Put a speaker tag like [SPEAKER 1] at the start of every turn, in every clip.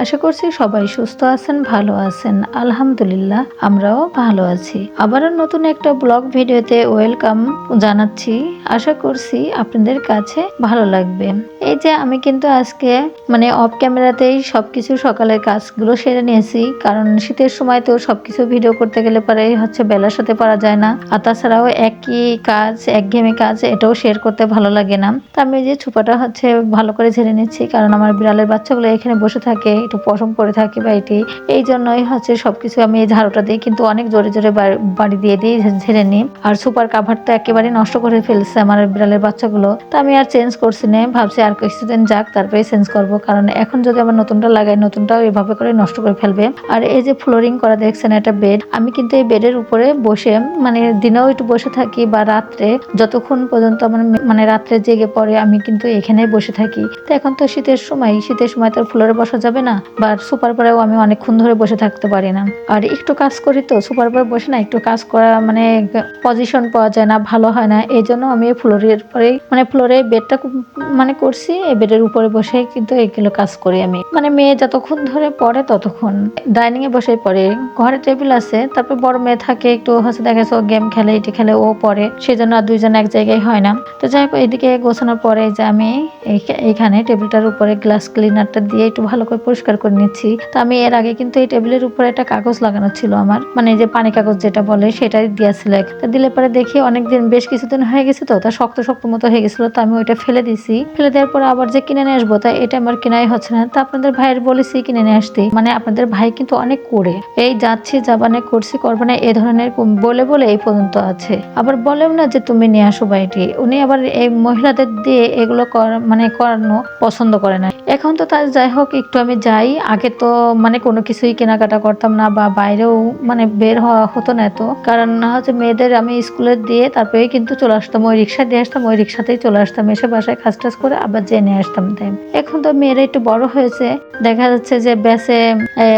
[SPEAKER 1] আশা করছি সবাই সুস্থ আছেন, ভালো আছেন। আলহামদুলিল্লাহ, আমরাও ভালো আছি। আবারও নতুন একটা ব্লগ ভিডিওতে ওয়েলকাম জানাচ্ছি। আশা করছি আপনাদের কাছে ভালো লাগবে। এই যে আমি কিন্তু আজকে মানে অফ ক্যামেরাতেই সবকিছু সকালের কাজগুলো সেরে নিয়েছি। কারণ শীতের সময় তো সবকিছু ভিডিও করতে গেলে পরে হচ্ছে বেলার সাথে পারা যায় না। আর তাছাড়াও একই কাজ, একঘেয়েমি কাজ, এটাও শেয়ার করতে ভালো লাগে না। তা আমি যে ছুপাটা হচ্ছে ভালো করে ঝেড়ে নিচ্ছি। কারণ আমার বিড়ালের বাচ্চাগুলো এখানে বসে থাকে। একটু পশম থাকে বা এটি এই জন্যই হচ্ছে সবকিছু আমি এই ঝাড়ুটা দিই কিন্তু অনেক জোরে জোরে বাড়ি দিয়ে দিই ঝেড়ে নিই। আর সুপার কাভার তো একেবারে নষ্ট করে ফেলছে আমার বিড়ালের বাচ্চাগুলো। তো আমি আর চেঞ্জ করছি না, ভাবছি আর কিছুদিন যাক তারপরে চেঞ্জ করব। কারণ এখন যদি আমার নতুনটা লাগাই, নতুনটাও এভাবে করে নষ্ট করে ফেলবে। আর এই যে ফ্লোরিং করা দেখছেন, একটা বেড আমি কিন্তু এই বেডের উপরে বসে মানে দিনেও একটু বসে থাকি বা রাত্রে, যতক্ষণ পর্যন্ত আমার মানে রাত্রে জেগে পড়ে, আমি কিন্তু এখানে বসে থাকি। তো এখন তো শীতের সময় শীতের সময় তো ফ্লোরে বসা যাবে না। বা সুপার পরেও আমি অনেকক্ষণ ধরে বসে থাকতে পারি না। আর একটু কাজ করি তো সুপার পরে বসে না একটু কাজ করা মানে পজিশন পাওয়া যায় না, ভালো হয় না। এই জন্য আমি ফ্লোরের পরে মানে ফ্লোরে বেডটা মানে করছি, এই বেডের উপরে বসে কিন্তু এইগুলো কাজ করি আমি। মানে মেয়ে যতক্ষণ ধরে পড়ে ততক্ষণ। ডাইনিং এ বসে পড়ে। ঘরে টেবিল আছে, তারপর বড় মেয়ে থাকে, একটু হচ্ছে দেখা যাচ্ছে গেম খেলে, এটি খেলে ও পড়ে। সেই জন্য আর দুইজন এক জায়গায় হয় না। তো যাই হোক এদিকে গোছানোর পরে যে আমি এই- এইখানে টেবিলটার উপরে গ্লাস ক্লিনারটা দিয়ে একটু ভালো করে পরিষ্কার করে নিচ্ছি। তো আমি এর আগে কিন্তু এই টেবিলের উপরে একটা কাগজ লাগানো ছিল আমার। মানে যে পানি কাগজ যেটা বলে, সেটাই দিয়েছিল। তো দিলে পরে দেখি অনেকদিন, বেশ কিছুদিন হয়ে গেছে তো, তা শক্ত শক্ত মতো হয়ে গেছিল, তো আমি ওইটা ফেলে দিছি। ফেলে দেওয়ার পরে আবার যে কিনে নিয়ে আসব, তা এটা আমার কেনাই হচ্ছে না। তো আপনাদের ভাইয়ের বলেছি কিনে নিয়ে আসতে। মানে আপনাদের ভাই কিন্তু অনেক করে। এই যাচ্ছি, যাবানে করছি করবে না এ ধরনের বলে বলে এই পর্যন্ত আছে। আবার বলেও না যে তুমি নিয়ে আসো বাড়িটি উনি আবার এই মহিলাদের দিয়ে এগুলো মানে করানো পছন্দ করে না। এখন তো তার যাই হোক, একটু আমি যাই, আগে তো মানে কোনো কিছুই কেনাকাটা করতাম না বা বাইরেও মানে বের হওয়া হতো না এত। কারণ হচ্ছে মেয়েদের আমি স্কুলে দিয়ে তারপরে কিন্তু চলে আসতাম, ওই রিক্সা দিয়ে আসতাম, ওই রিক্সাতেই চলে আসতাম, এসে বাসায় কাজ টাজ করে আবার জেনে আসতাম তাই। এখন তো মেয়েরা একটু বড় হয়েছে, দেখা যাচ্ছে যে ব্যাসে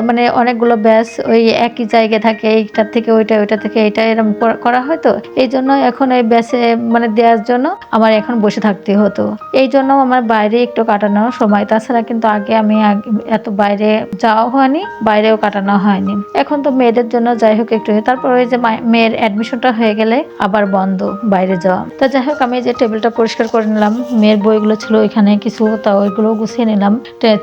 [SPEAKER 1] মানে অনেকগুলো ব্যাস ওই একই জায়গায় থাকে, এইটার থেকে ওইটা ওইটা থেকে এটা এরকম করা- হয়তো। এই জন্য এখন এই ব্যাসে মানে দেওয়ার জন্য আমার এখন বসে থাকতে হতো। এই জন্য আমার বাইরে একটু কাটানো সময়, তাছাড়া কিন্তু আগে আমি আগ- এত বাইরে যাওয়া হয়নি, বাইরেও কাটানো হয়নি। এখন তো মেয়েদের জন্য যাই হোক একটু তারপর ওই যে মেয়ের অ্যাডমিশনটা হয়ে গেলে আবার বন্ধ, বাইরে যাওয়া। তা যাই হোক, আমি যে টেবিলটা পরিষ্কার করে নিলাম, মেয়ের বইগুলো ছিল ওইখানে কিছু, তা ওইগুলো গুছিয়ে নিলাম।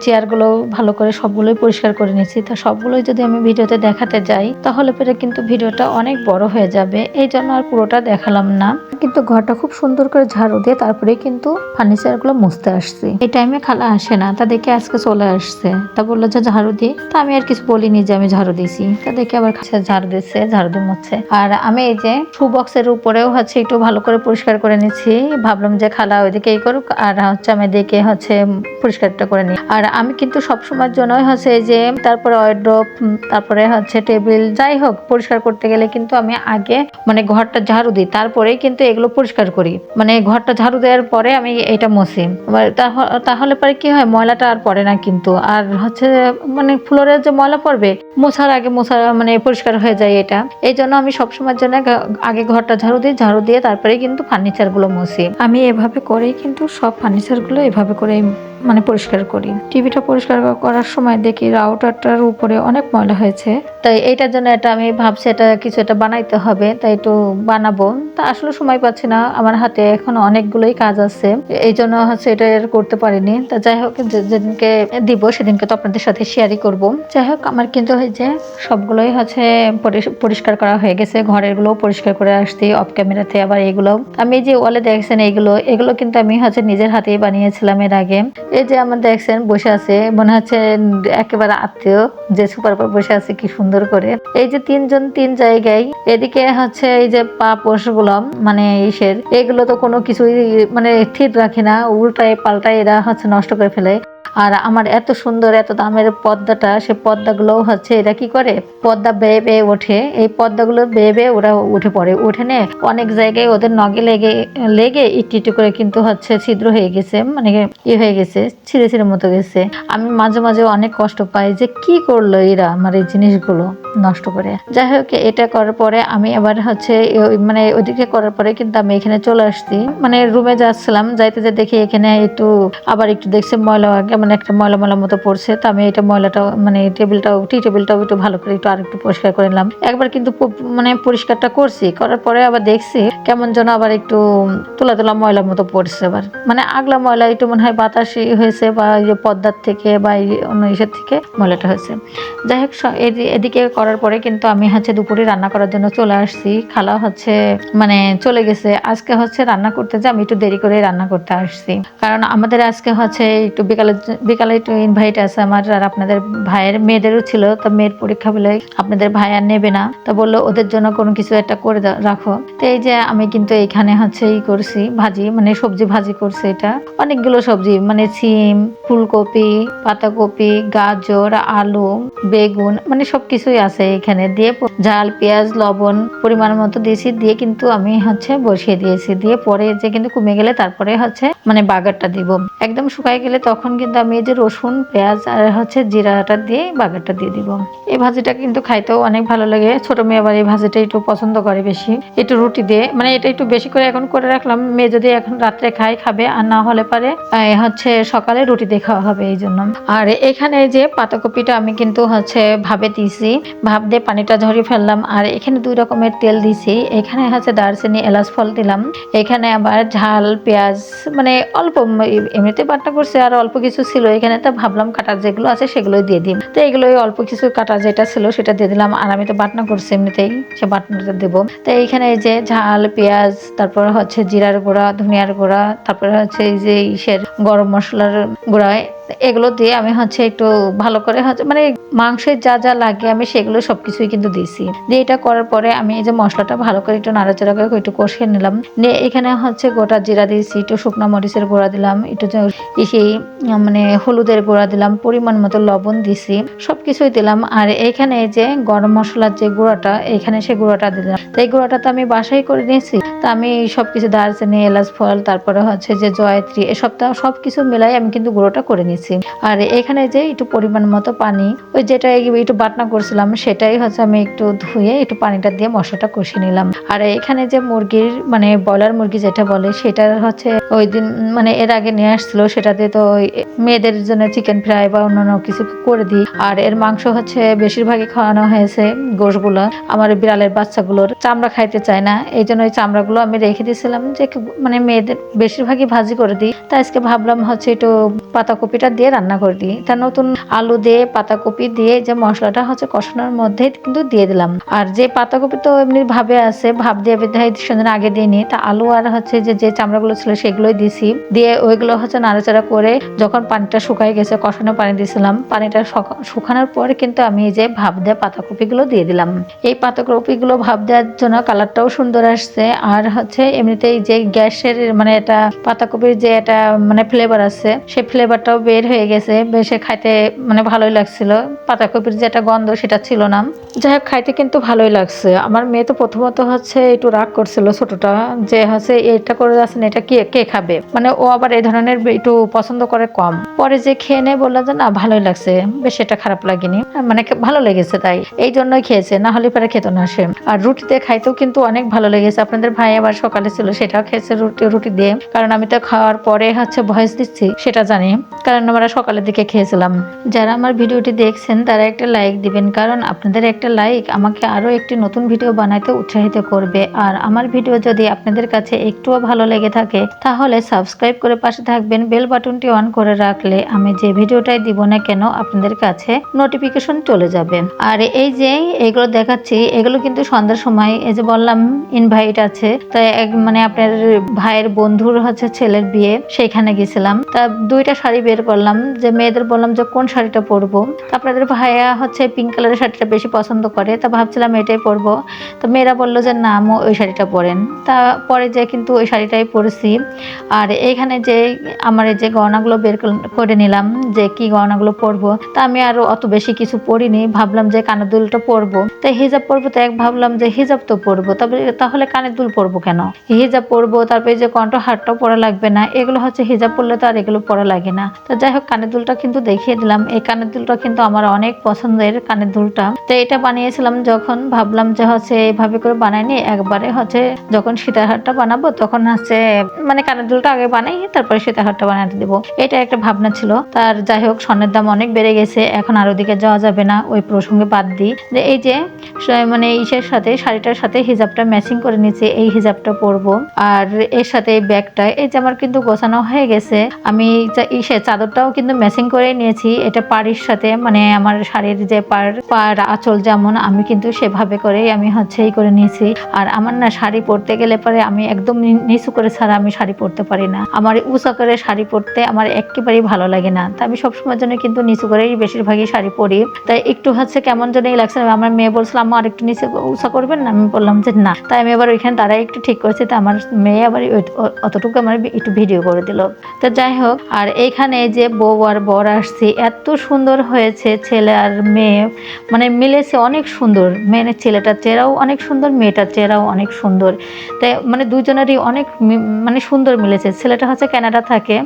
[SPEAKER 1] চেয়ারগুলো ভালো করে সবগুলোই পরিষ্কার করে নিয়েছি। তা সবগুলোই যদি আমি ভিডিওতে দেখাতে যাই, তাহলে পরে কিন্তু ভিডিওটা অনেক বড় হয়ে যাবে। এই জন্য আর পুরোটা দেখালাম না। কিন্তু ঘরটা খুব সুন্দর করে ঝাড়ু দিয়ে তারপরে কিন্তু ফার্নিচারগুলো মুছতে আসছি। এই টাইমে খালা আসে না, তা দেখে আজকে চলে আসছে। তা বলল, যে ঝাড়ু দি। তা আমি আর কিছু বলিনি যে আমি ঝাড়ু দিছি তা দেখে আবার ঝাড়ু দিচ্ছে, ঝাড়ু দিয়ে আর আমি এই যে শু বক্সের উপরেও হচ্ছে একটু ভালো করে পরিষ্কার করে নিচ্ছি। ভাবলাম যে খালা ওইদিকে এই করুক, আর হচ্ছে আমি দেখে হচ্ছে পরিষ্কারটা করে নিই। আর আমি কিন্তু সবসময়ের জন্যই হচ্ছে যে তারপরে ওয়ার্ড্রোপ তারপরে হচ্ছে টেবিল যাই হোক, পরিষ্কার করতে গেলে কিন্তু আমি আগে মানে ঘরটা ঝাড়ু দিই। তারপরেই কিন্তু এগুলো পরিষ্কার করি। মানে ঘরটা ঝাড়ু দেওয়ার পরে আমি এটা তাহ- তাহলে পরে কি হয়, ময়লাটা আর পড়ে না কিন্তু। আর হচ্ছে মানে ফ্লোরে যে ময়লা পড়বে মোছার আগে মোছা মানে পরিষ্কার হয়ে যায় এটা। এই জন্য আমি সবসময়ের জন্য আগে ঘরটা ঝাড়ু দিই ঝাড়ু দিয়ে তারপরে কিন্তু ফার্নিচারগুলো মুছি। আমি এভাবে করেই কিন্তু সব ফার্নিচারগুলো এভাবে করে মানে পরিষ্কার করি। টিভিটা পরিষ্কার করার সময় দেখি রাউটারটার উপরে অনেক ময়লা হয়েছে। তাই এইটার জন্য এটা আমি ভাবছি এটা কিছু এটা বানাইতে হবে তাই একটু বানাবো। তা আসলে সময় পাচ্ছি না আমার হাতে এখন অনেকগুলোই কাজ আছে। এই জন্য হচ্ছে এটা আর করতে পারিনি। তা যাই হোক যে- যেদিনকে দিব সেদিনকে তো আপনাদের সাথে শেয়ারই করব। যাই হোক, আমার কিন্তু যে সবগুলোই হচ্ছে পরিষ্কার করা হয়ে গেছে। ঘরেরগুলো পরিষ্কার করে আসছি অফ ক্যামেরাতে আবার এগুলো। আমি যে ওয়ালে দেখছেন এগুলো এগুলো কিন্তু আমি হচ্ছে নিজের হাতেই বানিয়েছিলাম এর আগে। এই যে আমার দেখছেন, বসে আছে, মনে হচ্ছে একেবারে আত্মীয়, যে সুপার পর বসে আছে, কি সুন্দর করে। এই যে তিনজন, তিন জায়গায়, এদিকে হচ্ছে এই যে পা পোষগুলো মানে ইসের। এগুলো তো কোনো কিছুই মানে ঠিক রাখে না, উল্টায় পাল্টায় এরা হচ্ছে নষ্ট করে ফেলে। আর আমার এত সুন্দর এত দামের পদ্মাটা, সে পদ্মাগুলো হচ্ছে, এরা কি করে? পদ্মা বেয়ে বেয়ে ওঠে। এই পদ্মাগুলো বেয়ে বেয়ে ওরা উঠে পড়ে। উঠে নে, অনেক জায়গায় ওদের নগে লেগে লেগে একটু একটু করে কিন্তু হচ্ছে ছিদ্র হয়ে গেছে মানে ইয়ে হয়ে গেছে, ছিঁড়ে ছিঁড়ে মতো গেছে। আমি মাঝে মাঝে অনেক কষ্ট পাই যে কি করল এরা, আমার এই জিনিসগুলো। নষ্ট করে। যাই হোক, এটা করার পরে আমি আবার হচ্ছে মানে ওইদিকে করার পরে কিন্তু আমি এখানে চলে আসছি। মানে রুমে যাচ্ছিলাম, যাইতে যে দেখি এখানে একটু আবার একটু দেখছি ময়লা আগে মানে একটা ময়লা ময়লা মতো পড়ছে। তো আমি এটা ময়লাটাও মানে টেবিলটাও, টি টেবিলটাও একটু ভালো করে একটু আরেকটু পরিষ্কার করে নিলাম। একবার কিন্তু মানে পরিষ্কারটা করছি, করার পরে আবার দেখছি কেমন যেন আবার একটু তোলা তোলা ময়লার মতো পড়ছে আবার। মানে আগলা ময়লা, একটু মনে হয় বাতাসি হয়েছে বা পদ্মার থেকে বা অন্য ইসের থেকে ময়লাটা হয়েছে। যাই হোক এদিকে করার পরে কিন্তু আমি হচ্ছে দুপুরে রান্না করার জন্য চলে আসছি। খালা হচ্ছে মানে চলে গেছে। আজকে হচ্ছে রান্না করতে যে আমি একটু দেরি করে রান্না করতে আসছি। কারণ আমাদের আজকে হচ্ছে একটু বিকালে বিকালে একটু ইনভাইট আছে আমার আর আপনাদের ভাইয়ের, মেয়েদেরও ছিল। তো মেয়ের পরীক্ষা বলে আপনাদের ভাই আর নেবে না। তো বলল, ওদের জন্য কোনো কিছু একটা করে রাখো। তো এই যে আমি কিন্তু এখানে হচ্ছে ই করছি, ভাজি মানে সবজি ভাজি করছি এটা। অনেকগুলো সবজি মানে সিম ফুলকপি, পাতাকপি, গাজর, আলু, বেগুন মানে সবকিছুই আছে। এখানে দিয়ে ঝাল, পেঁয়াজ, লবণ পরিমাণ মতো দিয়েছি, দিয়ে কিন্তু আমি হচ্ছে বসিয়ে দিয়েছি। দিয়ে পরে যে কিন্তু কমে গেলে তারপরে হচ্ছে মানে বাগারটা দিব। একদম শুকাই গেলে তখন কিন্তু আমি এই যে রসুন, পেঁয়াজ আর হচ্ছে জিরাটা দিয়ে বাগারটা দিয়ে দিব। এই ভাজিটা কিন্তু খাইতেও অনেক ভালো লাগে। ছোট মেয়ে আবার এই ভাজিটা একটু পছন্দ করে বেশি। একটু রুটি দিয়ে মানে এটা একটু বেশি করে এখন করে রাখলাম। মেয়ে যদি এখন রাত্রে খায়, খাবে আর না হলে পারে হচ্ছে সকালে রুটি দিয়ে খাওয়া হবে এই জন্য। আর এখানে যে পাতাকপিটা আমি কিন্তু হচ্ছে ভাবে দিয়েছি ভাব দিয়ে পানিটা ঝরিয়ে ফেললাম আর এখানে দুই রকমের তেল দিছি। এখানে হচ্ছে দারচিনি, এলাচ ফল দিলাম। এখানে আবার ঝাল, পেঁয়াজ মানে অল্প এমনিতে বাটনা করছে আর অল্প কিছু ছিল। এখানে তো ভাবলাম কাটার যেগুলো আছে সেগুলোই দিয়ে দিই। তো এগুলোই অল্প কিছু কাটা যেটা ছিল সেটা দিয়ে দিলাম। আর আমি তো বাটনা করছি এমনিতেই, সে বাটনাটা দেবো। তো এইখানে এই যে ঝাল, পেঁয়াজ, তারপর হচ্ছে জিরার গুঁড়া, ধনিয়ার গুঁড়া, তারপরে হচ্ছে এই যে ইসের গরম মশলার গুঁড়া এগুলো দিয়ে আমি হচ্ছে একটু ভালো করে হচ্ছে মানে মাংসের যা যা লাগে আমি সেগুলো সবকিছুই কিন্তু দিয়েছি। দিয়ে এটা করার পরে আমি এই যে মশলাটা ভালো করে একটু নাড়াচাড়া করে একটু কষিয়ে নিলাম। নিয়ে এখানে হচ্ছে গোটা জিরা দিয়েছি, একটু শুকনো মরিচের গুঁড়া দিলাম, একটু ইসে মানে হলুদের গুঁড়া দিলাম, পরিমাণ মতো লবণ দিছি সবকিছুই দিলাম। আর এখানে যে গরম মশলার যে গুঁড়াটা, এখানে সে গুঁড়াটা দিলাম। তো এই গুঁড়াটা তো আমি বাসায় করে নিয়েছি। তা আমি সবকিছু দারচিনি, এলাচ ফল, তারপরে হচ্ছে যে জয়ত্রী, এসব তো সব কিছু মিলাই আমি কিন্তু গুঁড়োটা করে নিয়েছি। আর এখানে যে একটু পরিমাণ মতো পানি, ওই যেটা একটু বাটনা করছিলাম, সেটাই হচ্ছে আমি একটু ধুয়ে একটু পানিটা দিয়ে মশলাটা কষিয়ে নিলাম। আর এখানে যে মুরগির মানে ব্রয়লার মুরগি যেটা বলে, সেটা হচ্ছে ওই দিন মানে এর আগে নিয়ে আসছিল, সেটাতে তো মেয়েদের জন্য চিকেন ফ্রাই বা অন্যান্য কিছু করে দিই। আর এর মাংস হচ্ছে বেশিরভাগই খাওয়ানো হয়েছে গোশগুলো। আমার বিড়ালের বাচ্চাগুলোর চামড়া খাইতে চায় না। এই জন্য ওই চামড়াগুলো আমি রেখে দিয়েছিলাম যে মানে মেয়েদের বেশিরভাগই ভাজি করে দিই। তাই আজকে ভাবলাম হচ্ছে একটু পাতাকপিটা দিয়ে রান্না করে দিই। তা নতুন আলু দিয়ে, পাতাকপি দিয়ে যে মশলাটা হচ্ছে কষানোর মধ্যে কিন্তু দিয়ে দিলাম। আর যে পাতাকপি তো এমনি ভাবে আছে, ভাব দিয়ে সেদিন আগে দিইনি। তা আলু আর হচ্ছে যে যে চামড়াগুলো ছিল সেগুলোই দিছি। দিয়ে ওইগুলো হচ্ছে নাড়াচাড়া করে যখন পানিটা শুকাই গেছে, কষানো পানি দিয়েছিলাম পানিটা শুকানোর পরে কিন্তু আমি এই যে ভাব দেওয়া পাতাকপিগুলো দিয়ে দিলাম। এই পাতাকপিগুলো ভাব দেওয়ার জন্য কালারটাও সুন্দর আসছে। আর হচ্ছে এমনিতেই যে গ্যাসের মানে এটা পাতাকপির যে এটা মানে ফ্লেভার আছে সেই ফ্লেভারটাও বের হয়ে গেছে, বেশ খাইতে মানে ভালোই লাগছিল। পাতাকপির যে একটা গন্ধ সেটা ছিল না। যাই হোক, খাইতে কিন্তু ভালোই লাগছে। আমার মেয়ে তো প্রথমত হচ্ছে একটু রাগ করছিল ছোটটা, যে হচ্ছে এটা করে যাচ্ছেন এটা কে কে খাবে? মানে ও আবার এই ধরনের একটু পছন্দ করে কম। পরে যে খেয়ে নেয় বললাম যে, না, ভালোই লাগছে, বেশ এটা খারাপ লাগেনি। মানে ভালো লেগেছে তাই। এই জন্যই খেয়েছে, না হলে পরে খেত না সে। আর রুটিতে খাইতেও কিন্তু অনেক ভালো লেগেছে। আপনাদের ভাই আবার সকালে ছিল, সেটাও খেয়েছে রুটি রুটি দিয়ে। কারণ আমি তো খাওয়ার পরে হচ্ছে ভয়েস দিচ্ছি, সেটা জানি। কারণ আমরা সকালের দিকে খেয়েছিলাম। যারা আমার ভিডিওটি দেখছেন, তারা একটা লাইক দিবেন, কারণ আপনাদের একটা লাইক আমাকে আরও একটি নতুন ভিডিও বানাইতে উৎসাহিত করবে। আর আমার ভিডিও যদি আপনাদের কাছে একটুও ভালো লেগে থাকে, তাহলে সাবস্ক্রাইব করে পাশে থাকবেন বেল বাটনটি অন করে রাখলে আমি যে ভিডিওটাই দিব না কেন, আপনাদের কাছে নোটিফিকেশন চলে যাবে। আর এই যে এগুলো দেখাচ্ছি, এগুলো কিন্তু সন্ধ্যার সময়, এই যে বললাম ইনভাইট আছে। তাই এক মানে আপনার ভাইয়ের বন্ধুর হচ্ছে ছেলের বিয়ে সেইখানে গেছিলাম। তা দুইটা শাড়ি বের করলাম যে, মেয়েদের বললাম যে, কোন শাড়িটা পরবো? তা আপনাদের ভাইয়া হচ্ছে পিঙ্ক কালারের শাড়িটা বেশি পছন্দ করে, তা ভাবছিলাম এটাই পরবো। তো মেয়েরা বলল যে, না, আম্মু, ওই শাড়িটা পরেন। তা পরে যে কিন্তু ওই শাড়িটাই পরেছি। আর এইখানে যে আমার যে গহনাগুলো বের করে নিলাম, যে কি গহনাগুলো পরবো, তা আমি আর অত বেশি কিছু পরিনি। ভাবলাম যে, কানের দুলটা পরবো। তাই হিজাব পরবো, তো এক ভাবলাম যে, হিজাব তো পরবো। তবে তাহলে কানের দুল পরবো কেন? হিজাব পরবো, তারপরে যে কণ্ঠ হারটাও পরা লাগবে না। এগুলো হচ্ছে হিজাব পরলে তো আর এগুলো পরা লাগে না। তো যাই হোক, কানের দুলটা কিন্তু দেখিয়ে দিলাম। এই কানের দুলটা কিন্তু আমার অনেক পছন্দের কানের দুলটা। তো এটা বানিয়েছিলাম যখন ভাবলাম যে হচ্ছে এইভাবে করে বানাইনি একবারে হচ্ছে যখন সীতাহারটা বানাবো তখন হচ্ছে মানে কাজলটা আগে বানাই, তারপরে সীতাহারটা বানাতে দেবো। এটা একটা ভাবনা ছিল। তার যাই হোক, স্বর্ণের দাম অনেক বেড়ে গেছে, এখন আর ওদিকে যাওয়া যাবে না, ওই প্রসঙ্গে বাদ দিই। যে এই যে মানে ইসের সাথে, শাড়িটার সাথে হিজাবটা ম্যাচিং করে নিয়েছি, এই হিজাবটা পরবো। আর এর সাথে এই ব্যাগটা, এই যে আমার কিন্তু গোছানো হয়ে গেছে, আমি ইসে চাদরটাও কিন্তু ম্যাচিং করে নিয়েছি। এটা পাড়ির সাথে মানে আমার শাড়ির যে পাড় পাড় আঁচল যেমন, আমি কিন্তু সেভাবে করেই আমি হচ্ছে এই করে নিয়েছি। আর আমার না শাড়ি পরতে গেলে পরে আমি একদম নিচু করে ছাড়া আমি শাড়ি পরতে পারি না। আমার উঁচা করে শাড়ি পরতে আমার একেবারেই ভালো লাগে না। তা আমি সবসময় জন্য কিন্তু নিচু করেই বেশিরভাগই শাড়ি পরি। তাই একটু হচ্ছে কেমন যেন লাগছে আমার মেয়ে বলছিল, আম্মা আর একটু নিচে উঁচা করবেন না? আমি বললাম যে, না। তাই আমি এবার ওইখানে তারাই একটু ঠিক করেছি। তা আমার মেয়ে আবার অতটুকু আমার একটু ভিডিও করে দিল। তো যাই হোক, আর এইখানে যে বউ আর বর আসছে, এত সুন্দর হয়েছে ছেলে আর মেয়ে। মানে মিলেছে অনেক সুন্দর। মেয়ে ছেলেটার চেহারাও অনেক সুন্দর, মেয়েটার চেহারাও অনেক সুন্দর। তাই মানে দুজনেরই অনেক মানে সুন্দর মিলেছে। ছেলেটা হচ্ছে ক্যানাডা থাকে,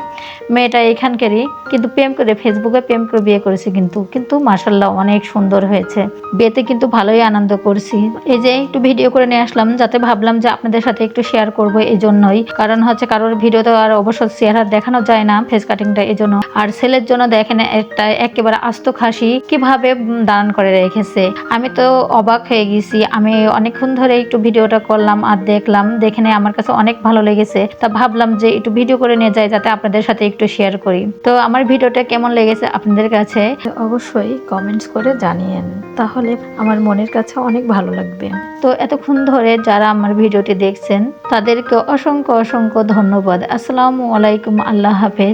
[SPEAKER 1] মেয়েটা এখানকারই কিন্তু প্রেম করে, ফেসবুকে প্রেম করে বিয়ে করেছে কিন্তু। কিন্তু মার্শাল্লাহ অনেক সুন্দর হয়েছে। বিয়েতে কিন্তু ভালোই আনন্দ করছি। এই যে একটু ভিডিও করে নিয়ে আসলাম, যাতে ভাবলাম যে আপনাদের সাথে একটু শেয়ার করব এই জন্যই। কারণ হচ্ছে কারোর ভিডিও তো আর অবশ্য চেহারা দেখানো যায় না ফেস কাটিংটা এই জন্য। আর ছেলের জন্য দেখেন একটা একেবারে আস্ত খাসি কীভাবে দান করে রেখেছে। আমি তো অবাক হয়ে গেছি। আমি অনেকক্ষণ ধরে একটু ভিডিওটা করলাম আর দেখলাম দেখে আমার কাছে অনেক ভালো লেগেছে। তা ভাবলাম যে একটু ভিডিও করে নিয়ে যাই যাতে আপনাদের সাথে একটু শেয়ার করি। তো আমার ভিডিওটা কেমন লেগেছে আপনাদের কাছে? অবশ্যই কমেন্টস করে জানিয়েন। তাহলে আমার মনের কাছে অনেক ভালো লাগবে। তো এতক্ষণ ধরে যারা আমার ভিডিওটি দেখছেন তাদেরকে অসংখ্য অসংখ্য ধন্যবাদ। আসসালামু আলাইকুম আল্লাহ হাফেজ।